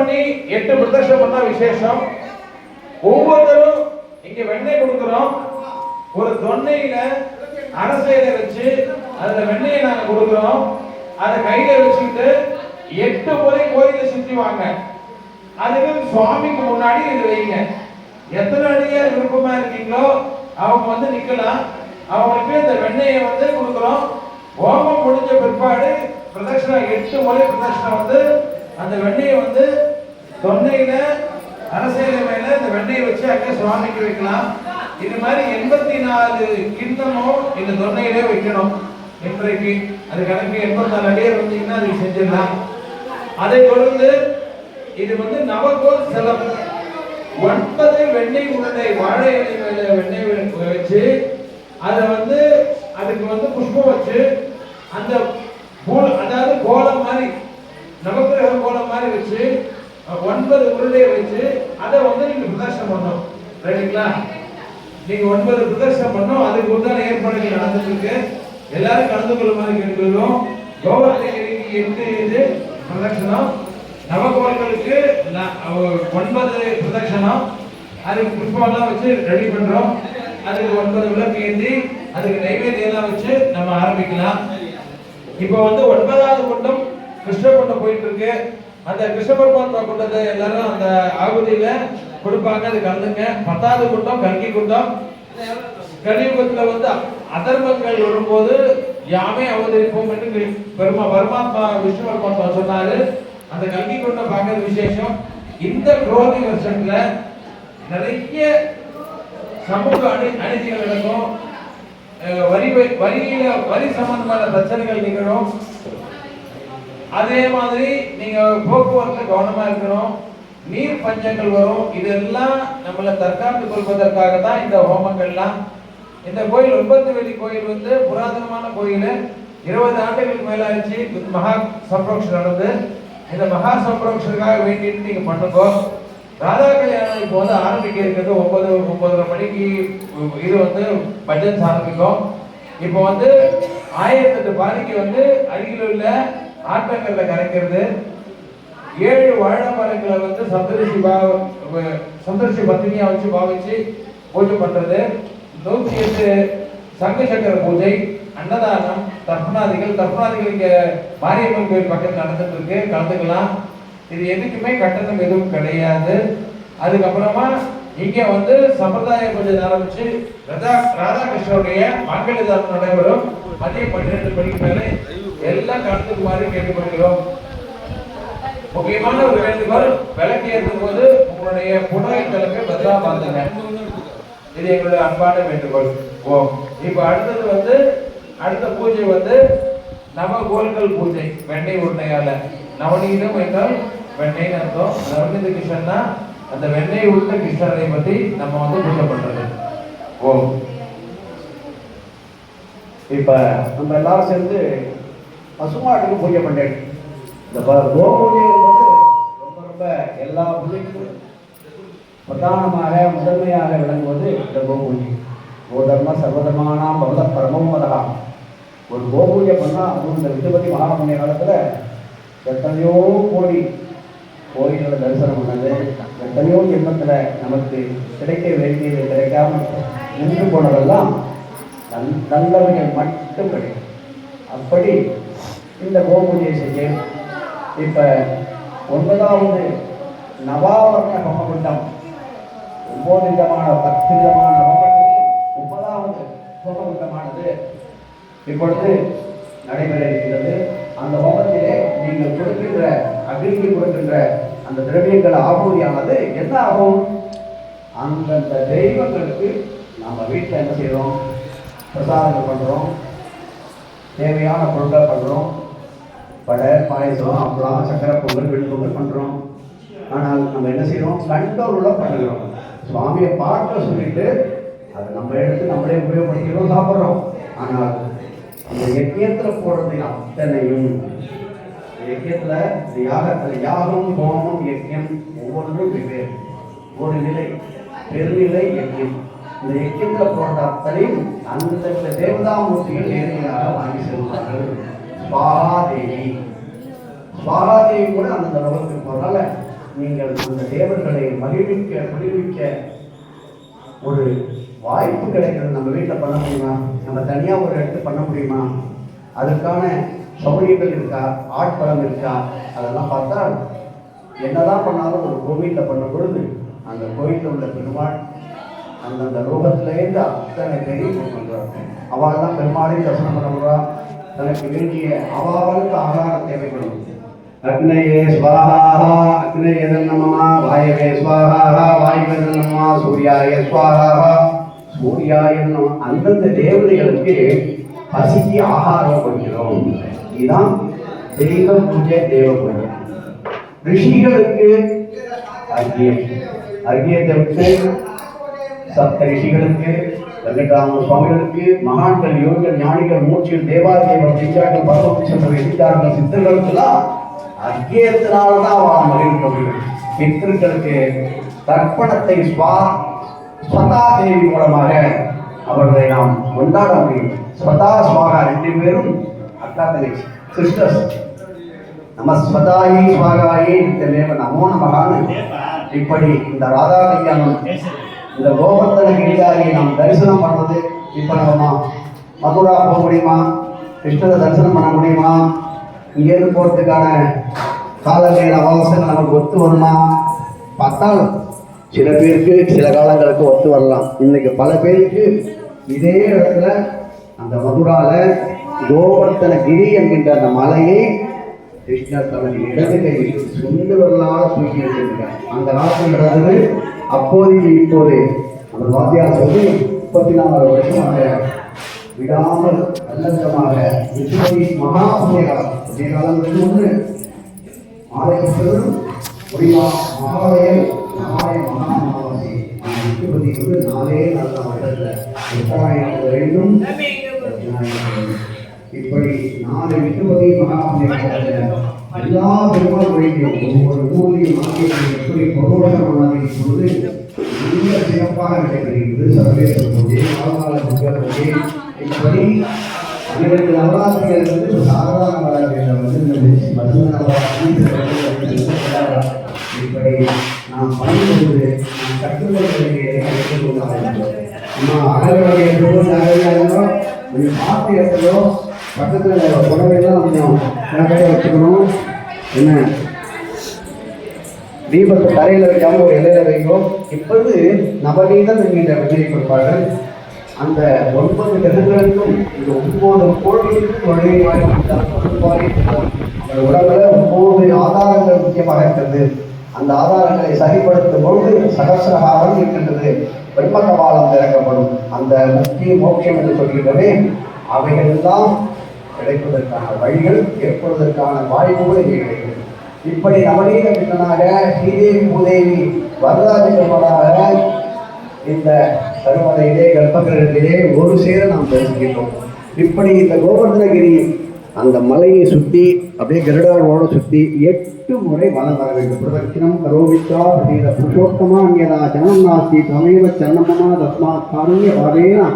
பண்ணி எட்டு பிரதட்சணம் பண்ணா விசேஷம். ஒவ்வொருத்தரும் இங்க வெண்ணெய் கொடுக்கிறோம். ஒரு தொன்னையில அரசையில வச்சு அதுல வெண்ணெயை நாங்க கொடுக்கிறோம். அதை கையில வச்சுக்கிட்டு எட்டு முறை கோயில சுத்தி வாங்க. அதுக்கு சுவாமிக்கு முன்னாடி இது வைங்க. எத்தனை அடியார் விருப்பமா இருக்கீங்களோ அவங்க வந்து நிக்கலாம். அவங்களுக்கு இந்த வெண்ணெயை வந்து கொடுக்குறோம். ஹோமம் முடிஞ்ச பிற்பாடு பிரதட்சணம் எட்டு முறை பிரதட்சணம் வந்து அந்த வெண்ணெயை வந்து தொண்டையில அரசியலமையில இந்த வெண்ணையை வச்சு அங்கே சுவாமிக்கு வைக்கலாம். இது மாதிரி எண்பத்தி நாலு கிண்ணமும் இந்த தொண்டையிலே வைக்கணும். இன்றைக்கு அது கணக்கு எண்பத்தி நாலு அடியே வந்தீங்கன்னா அது செஞ்சிடலாம். அதை தொடர்ந்து இது வந்து நவகோல் செலவு. ஒன்பது வெண்ணெய் உருண்டை வாழை இலை மேல வெண்ணெய் வச்சு அதை வந்து அதுக்கு வந்து புஷ்பம் வச்சு அந்த அதாவது கோலம் மாதிரி நவகிரக கோலம் மாதிரி வச்சு ஒன்பது உருண்டையை வச்சு அதை வந்து நீங்க பிரதர்ஷனம் பண்ணணும். ரைட்டுங்களா நீங்க ஒன்பது பிரதர்ஷனம் பண்ணோம் அதுக்கு உண்டான ஏற்பாடுகள் நடந்துட்டு இருக்கு எல்லாரும் கலந்து கொள்ளுமாறு கேட்டுக்கொள்வோம். கோவர்த்தகிரிக்கு எட்டு இது பிரதட்சணம். நவகோள்களுக்கு ஒன்பது பிரதட்சணம். அதுக்கு புஷ்பம்லாம் வச்சு ரெடி பண்றோம். அதுக்கு ஒன்பது விளக்கு ஏந்தி அதுக்கு நைவேத்தியெல்லாம் வச்சு நம்ம ஆரம்பிக்கலாம். இப்போ வந்து ஒன்பதாவது குண்டம் கிருஷ்ண குண்டம் போயிட்டு இருக்கு அந்த கிருஷ்ண பரமாத்மா குண்டத்தை எல்லாரும் அந்த ஆகுதியில கொடுப்பாங்க அது கலந்துங்க. பத்தாவது குண்டம் கல்கி குண்டம். கலியுகத்துல வந்து அதர்மங்கள் வரும்போது யாமே அவதரிப்போம் என்று பெருமா பரமாத்மா விஷ்ணு பரமாத்மா சொன்னாரு. அந்த கல்கி குண்டம் பார்க்கறது விசேஷம். இந்த குரோதி வருஷத்துல நிறைய சமூக அணி அநீதிகள் நடக்கும். வரி வை- வரியில வரி சம்பந்தமான பிரச்சனைகள் நிகழும். அதே மாதிரி நீங்க போக்குவரத்துல கவனமா இருக்கணும். நீர் பஞ்சங்கள் வரும். இதெல்லாம் நம்மள தற்காத்து கொள்வதற்காக தான் இந்த ஹோமங்கள்லாம். இந்த கோயில் ஒன்பது வெளி கோயில் வந்து புராதனமான கோயில். இருபது ஆண்டுகளுக்கு மேலாச்சு. மகா சம்பரோக்ஷம் நடந்து. இந்த மகா சம்பரோக்ஷனுக்காக வேண்டிட்டு நீங்க பண்ணுங்க. ராதா கல்யாணம் இப்போ வந்து ஆரம்பிக்க இருக்கிறது ஒன்பது ஒன்பதரை மணிக்கு. இது வந்து பட்ஜெட் ஆரம்பிக்கும். இப்போ வந்து ஆயிரத்தி எட்டு பாதிக்கு வந்து அருகில் உள்ள ஆட்டங்கள்ல கரைக்கிறது. ஏழு வாழை மரங்களை வந்து சந்தரிசி பாவ சந்தரிசி பத்தினியா வச்சு பாவிச்சு பூஜை பண்றது. நூத்தி எட்டு சங்க சக்கர பூஜை அன்னதானம் தர்ப்பணாதிகள். தர்ப்பணாதிகள் இங்க மாரியம்மன் கோயில் பக்கத்தில் நடந்துட்டு இருக்கு கலந்துக்கலாம். இது எதுக்குமே கட்டணம் எதுவும் கிடையாது. அதுக்கப்புறமா இங்க வந்து சம்பிரதாய பூஜை ஆரம்பிச்சு ராதா ராதாகிருஷ்ணனுடைய மங்கள தானம் நடைபெறும். மதியம் பன்னிரெண்டு மணிக்கு மேலே எல்லாம் கலந்துக்குமாறு கேட்டுக்கொள்கிறோம். முக்கியமான ஒரு வேண்டுகோள் விளக்கு ஏற்றும் போது உங்களுடைய புடவை பதிலாக பத்திரமா இது எங்களுடைய அன்பான வேண்டுகோள். ஓ இப்போ அடுத்தது வந்து அடுத்த பூஜை வந்து நவகோள்கள் பூஜை வெண்ணெய் உருண்டையால. நவநீதம் என்றால் வெண்ணெய்னு அர்த்தம். நவநீத கிருஷ்ணன்னா அந்த வெண்ணெய் உள்ள கிருஷ்ணரை பத்தி நம்ம வந்து பூஜை பண்றது. ஓ. இப்ப நம்ம எல்லாரும் சேர்ந்து பசுமாட்டுக்கு பூஜை பண்ணேன் இந்த ப- கோபூஜை என்பது ரொம்ப ரொம்ப எல்லா பூஜைக்கும் பிரதானமாக முதன்மையாக விளங்குவது இந்த கோபூஜை கோதர்ம சர்வதர்மானாம் பவத பரமோமதா ஒரு கோபூஜை பண்ணா அதுவும் இந்த விட்டுபதி மகாமணிய காலத்துல எத்தனையோ கோடி கோயிலில் தரிசனம் பண்ணது எத்தனையோ ஜென்மத்துல நமக்கு கிடைக்க வேண்டியது கிடைக்காம நின்று போனதெல்லாம் நல் நல்லவர்கள் மட்டும் கிடைக்கும். அப்படி இந்த கோபூஜையை செய்ய இப்போ ஒன்பதாவது நவாவரண ஹோமகுண்டம். ஒன்பது விதமான பத்து விதமான ஹோமத்தில் ஒன்பதாவது ஹோமகுண்டமானது இப்பொழுது நடைபெற இருக்கிறது. அந்த ஹோமத்திலே நீங்கள் கொடுக்கின்ற அக்னிக்கு கொடுக்கின்ற அந்த திரவியங்கள் ஆகுதியானது என்ன ஆகும் அந்தந்த தெய்வங்களுக்கு நம்ம வீட்டில் என்ன செய்கிறோம் பிரசாதங்கள் பண்ணுறோம் தேவையான பொருட்கள் பண்ணுறோம் வடை பாயசம் அப்பளம் சக்கரை பொங்கல் வெண்பொங்கல் பண்ணுறோம் ஆனால் நம்ம என்ன செய்கிறோம் கண்டோருள்ள பண்ணுகிறோம். சுவாமியை பார்க்க சொல்லிட்டு அதை நம்ம எடுத்து நம்மளே உபயோகப்படுத்திக்கிறோம் சாப்பிட்றோம். ஆனால் இந்த யஜ்யத்தில் போடுறது அத்தனையும் யஜ்யத்தில் இந்த யாகத்தில் யாகம் ஹோமம் யஜ்யம் ஒவ்வொன்றும் வெவ்வேறு. ஒரு நிலை பெருநிலை யஜ்யம். இந்த யஜ்யத்தில் போடுற அத்தனையும் அந்த தேவதாமூர்த்திகள் நேரடியாக வாங்கி செல்வார்கள். பாராதேவி பாராதேவி கூட அந்தந்த லோகத்துக்கு போறதால நீங்கள் அந்த தேவர்களை மகிழ்விக்க மகிழ்விக்க ஒரு வாய்ப்பு கிடைக்கிறது. நம்ம வீட்டில் பண்ண முடியுமா? நம்ம தனியாக ஒரு இடத்துல பண்ண முடியுமா? அதுக்கான சௌகரியங்கள் இருக்கா? ஆட்பலம் இருக்கா? அதெல்லாம் பார்த்தா என்னதான் பண்ணாலும் ஒரு கோவிலில் பண்ண பொழுது அந்த கோயிலில் உள்ள பெருமாள் அந்தந்த லோகத்திலேருந்து அத்தனை பேரையும் பண்ணுறார் அவள் தான் பெருமாளையும் தரிசனம் பண்ணுறா தனக்கு வேண்டிய அவாவலுக்கு ஆகாரம் தேவைப்படும். அக்னயே ஸ்வாஹா அக்னயே நமமா வாயவே ஸ்வாஹா வாயுவே நமமா சூர்யாய ஸ்வாஹா சூர்யாய நம அந்தந்த தேவதைகளுக்கு பசிக்கு ஆகாரம் கொடுக்கிறோம். இதுதான் தெய்வ பூஜை தேவ பூஜை ரிஷிகளுக்கு அர்க்கியம். அர்க்கியத்தை விட்டு சப்த ரிஷிகளுக்கு வெங்கட்ராம சுவாமிகளுக்கு மகான்கள் யோகிகள் ஞானிகள் மூச்சில் தேவாதேவர் திண்டாட்கள் பகவத் சென்ற எதிர்த்தார்கள் சித்தர்களுக்கெல்லாம் அர்க்கியத்தினால்தான் அவன் மகிழ்க்க முடியும் பித்திருக்களுக்கு தர்ப்பணத்தை ஸ்வா ஸ்வதா தேவி மூலமாக அவர்களை நாம் கொண்டாட முடியும். ஸ்வதா ஸ்வாகா ரெண்டு பேரும் அக்கா தங்கச்சி சிஸ்டர்ஸ் நம ஸ்வதாயி ஸ்வாகாயி நித்தமேவ நமோ நமகான்னு இப்படி இந்த ராதா கல்யாணம் இந்த கோவர்த்தன கிரிதாரியை நாம் தரிசனம் பண்ணுறது இப்போ நம்ம மதுரா போக முடியுமா கிருஷ்ணரை தரிசனம் பண்ண முடியுமா இங்கேருந்து போகிறதுக்கான காலநிலை அவகாசங்கள் நமக்கு ஒத்து வருமா பார்த்தாலும் சில பேருக்கு சில காலங்களுக்கு ஒத்து வரலாம் இன்னைக்கு பல பேருக்கு இதே இடத்துல அந்த மதுராவில் கோவர்த்தன கிரி என்கின்ற அந்த மலையை கிருஷ்ணர் தனது இடது கையில் சுண்டு வரலாறு தூக்கி வச்சிருக்கார் அந்த காலத்தில் நடந்தது? அப்போது இப்போது அந்த வாத்தியார் சொல்லி முப்பத்தி நாலு வருஷமாக விடாமல் நல்லவிதமாக விஷ்ணுவை மகா புண்ணிய காலம் புண்ணிய ஒன்று ஆலயத்திலும் முடியா மகாலயம் மகாலய மகா நாளே நல்ல மண்டலத்தில் உத்தராயணம் வேண்டும். இப்படி நாலு விசுவதி மகாபுண்ணிய எல்லா பெருமாள்களையும் ஒவ்வொரு ஊரிலையும் ஆகியும் எப்படி பொருளாதாரமாக இப்பொழுது மிக சிறப்பாக நடைபெறுகிறது. சர்வதேச பூஜை காலகால புத்தக இப்படி பன்னிரண்டு நவராத்திரிகள் வந்து சாதாரண நவராத்திரிகள் வந்து இந்த மருந்த நவராத்திரி இப்படி நாம் பண்ணும்போது நாம் கற்றுக்கொள்ள வேண்டிய கற்றுக்கொள்ள நம்ம அகலவகை எவ்வளோ நகையாங்களோ கொஞ்சம் பார்த்து பக்கத்தில் புடவையெல்லாம் கொஞ்சம் நகையை வச்சுக்கணும். என்ன? தீபத்தை தரையில் வைக்காம ஒரு இலையில வைக்கும் இப்பொழுது நவநீதம் என்கின்ற விஜய் கொடுப்பார்கள். அந்த ஒன்பது கிரகங்களுக்கும் இந்த ஒன்பது கோள்களுக்கும் நுழைய அந்த உடம்புல ஒன்பது ஆதாரங்கள் முக்கியமாக இருக்கிறது. அந்த ஆதாரங்களை சரிப்படுத்தும் பொழுது சகசிரகாரம் இருக்கின்றது. பிரம்மகபாலம் திறக்கப்படும். அந்த முக்கிய மோட்சம் என்று சொல்கின்றவே அவைகள் கிடைப்பதற்கான வழிகள் ஏற்படுவதற்கான வாய்ப்புகள் கிடைக்கும் இப்படி நவநீத கிருஷ்ணனாக ஸ்ரீதேவி பூதேவி வரராஜ இந்த கருமலையிலே கர்ப்பகிரகத்திலே ஒரு சேர நாம் தரிசிக்கின்றோம் இப்படி இந்த கோவர்தனகிரி அந்த மலையை சுற்றி அப்படியே கருடாவோட சுற்றி எட்டு முறை வலம் வர வேண்டும். பிரதட்சிணம் கரோவித்ரா ஸ்ரீர புருஷோத்தமா அங்கேதா ஜனம் நாஸ்தி தமைவ சரணமமா தஸ்மாத் காருண்ய பாதேனா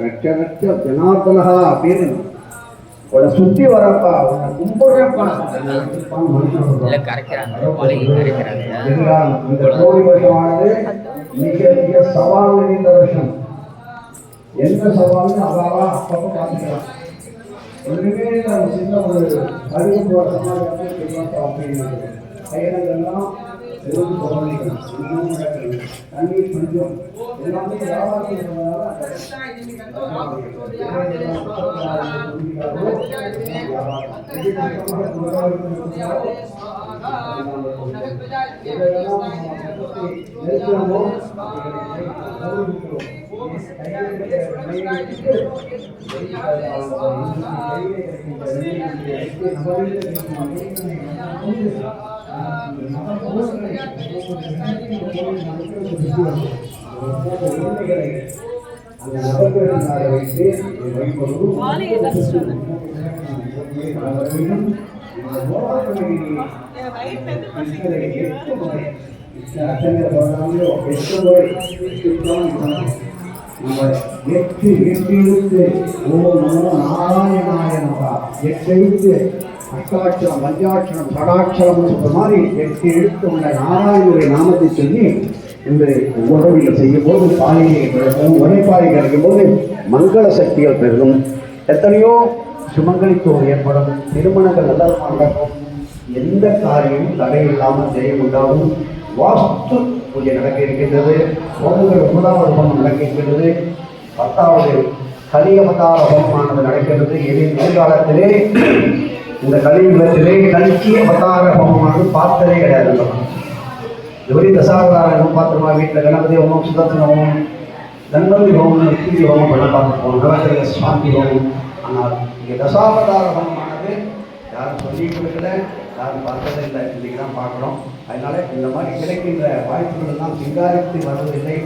ரட்ச ரட்ச ஜனார்தனஹா அப்படின்னு உன்னை சுற்றி வரப்பா உன்னை கும்பிடுறப்பா. இல்ல கரைக்கிறாங்க. மலையை கரைக்கிறாங்க. கோடி வருஷமானது மிக மிக சவால் நிறைந்த வருஷம் எந்த சவால்னு அவாவா அப்பப்போ பார்த்துக்கலாம். ஒன்றுமே ஒரு சின்ன ஒரு சமாஜத்தை பெருமாள் அப்படின்னு பயணங்கள்லாம் வெறும் சோதனைகள் இன்னும் நடக்கிறது தண்ணீர் பஞ்சம் எல்லாமே வியாபாரத்தில் அந்த நபர்களுக்காக வைத்து வைப்பதும் எட்டு எட்டு அஷ்டாட்சரம் பஞ்சாட்சரம் சடாட்சரம்னு சொல்ற மாதிரி எட்டு எழுத்து உள்ள நாராயணனுடைய நாமத்தை சொல்லி இந்த உறவில் செய்யும் போது பாலியை கிடைக்கும் உரைப்பாலை கிடைக்கும் போது மங்கள சக்திகள் பெருகும். எத்தனையோ சுமங்கலித்துவம் ஏற்படும் திருமணங்கள் நல்ல நடக்கும். எந்த காரியமும் தடை இல்லாமல் செய்ய உண்டாகும் வாஸ்து பூஜை நடக்க இருக்கின்றது ஹோமங்கள் ஒன்பதாவது ஹோமம் நடக்க பத்தாவது கலியவதார ஹோமமானது நடக்கிறது எதிர் எதிர்காலத்திலே இந்த கலியுகத்திலே கல்கி அவதார ஹோமமானது பார்த்ததே கிடையாது. எப்படி தசாவதாரம் பார்த்துருமா வீட்டில் கணபதி ஹோமம் சுதர்சன ஹோமம் கணபதி ஹோமம் லட்சுமி ஹோமம் பண்ண பார்த்துருப்போம். நவகிரக சாந்தி ஹோமம். ஆனால் இங்கே தசாவதார ஹோமமானது யாரும் சொல்லி கொடுக்கல யாரும் பார்த்ததே இல்லை. இன்றைக்கி தான் பார்க்குறோம். அதனால் இந்த மாதிரி கிடைக்கின்ற வாய்ப்புகள் எல்லாம் சிங்காரித்து வருவதில்லை.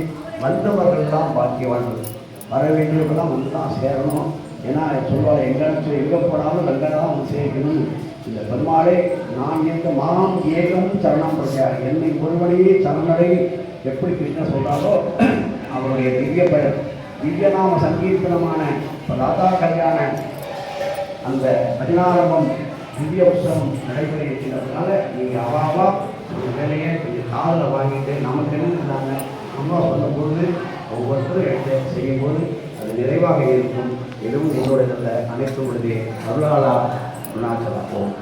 வந்தவர்கள் தான் பாக்கியவான்கள். வர வேண்டியவர்கள்லாம் வந்து தான் சேரணும். ஏன்னா சொல்வார் எங்கே எங்கே போனாலும் வெள்ளை தான் வந்து சேர்க்கணும் இந்த பெருமாளே நான் எங்க மாம் ஏகம் சரணம் பிரச்சார் என்னை ஒருவனையே சரணடை. எப்படி கிருஷ்ணன் சொல்கிறாரோ அவருடைய திவ்ய பெயர் திவ்யநாம சங்கீர்த்தனமான ராதா கல்யாண அந்த பதினாரம்பம் திவ்ய உற்சவம் நடைபெற இருக்கிறதுனால நீங்கள் அவாவா அந்த வேலையை கொஞ்சம் காதில் வாங்கிட்டு நமக்கு என்ன நாங்கள் அம்மா சொல்லும்போது ஒவ்வொருத்தரும் எடுத்து செய்யும்போது அது நிறைவாக இருக்கும். எதுவும் என்னுடைய நல்ல அனைத்து உங்களுடைய அருளாளா நான் சொல்லப்போம்